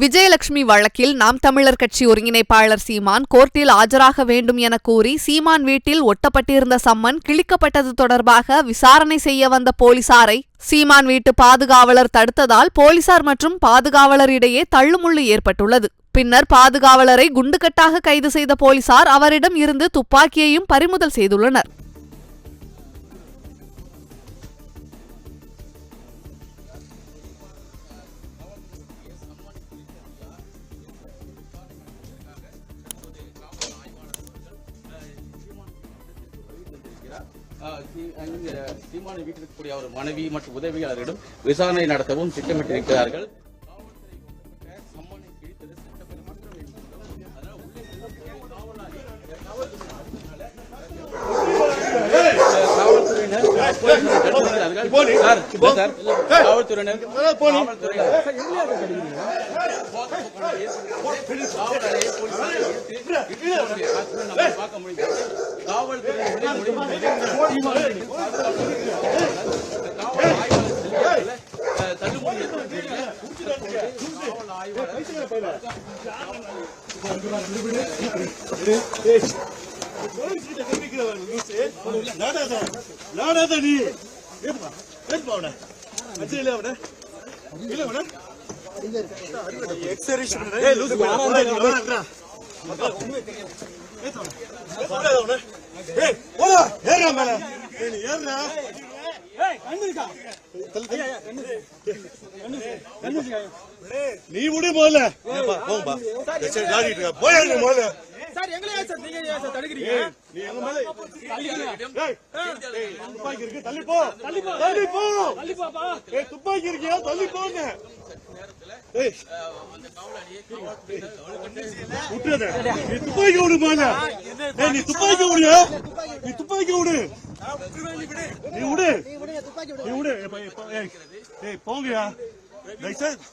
விஜயலட்சுமி வழக்கில் நாம் தமிழர் கட்சி ஒருங்கிணைப்பாளர் சீமான் கோர்ட்டில் ஆஜராக வேண்டும் என கூறி சீமான் வீட்டில் ஒட்டப்பட்டிருந்த சம்மன் கிழிக்கப்பட்டது தொடர்பாக விசாரணை செய்ய வந்த போலீசாரை சீமான் வீட்டு பாதுகாவலர் தடுத்ததால் போலீசார் மற்றும் பாதுகாவலர் இடையே தள்ளுமுள்ளு ஏற்பட்டுள்ளது. பின்னர் பாதுகாவலரை குண்டுகட்டாக கைது செய்த போலீசார் அவரிடம் இருந்து துப்பாக்கியையும் பறிமுதல் செய்துள்ளனர். சீமான வீட்டில் இருக்கக்கூடிய அவர் மனைவி மற்றும் உதவியாளரிடம் விசாரணை நடத்தவும் திட்டமிட்டிருக்கிறார்கள் காவல்துறையினர். காவல்துறையினர் பார்க்க முடிகிறது. நாடாத நீ இல்ல அவனை இல்ல அவனை எக்ஸரிஷன் ஏய் லூசு வாடா ஏய் போடா ஏறா மேல. ஏறா நீ விடு முதல்ல. போங்கப்பா. சரி விளையாடிட்டு இருக்க. போயா நீ முதல்ல. சார் எங்களை ஏன் சார் நீங்க ஏன் சார் தடுக்கிறீங்க? நீ எங்க மேல ஏய், ஏய், துப்பாக்கி இருக்கு. தள்ளி போ. தள்ளி போ தள்ளி போ. தள்ளி பாப்பா ஏய் துப்பாக்கி இருக்கியா? தள்ளி நீ துப்பாக்கி விடு மேல நீ துப்பாக்கி விடு. நீ துப்பாக்கி விடு. நீ விடு. நீ விடு. போங்கயா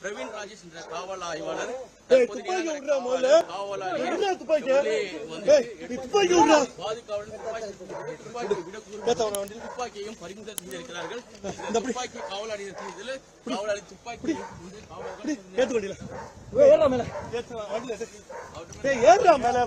பிரவீன் ராஜேஷ் என்ற காவல் ஆய்வாளர் ஏய் துப்பாக்கி விடுறா முதல்ல விடுறா துப்பாக்கி துப்பாக்கி விடுறா பாதுகாவலர் துப்பாக்கியையும் பறிமுதல் செய்திருக்கிறார்கள் இந்த துப்பாக்கி காவலாளி காவலாளி துப்பாக்கி ஏத்து வண்டியில ஏறா மேல ஏறா மேல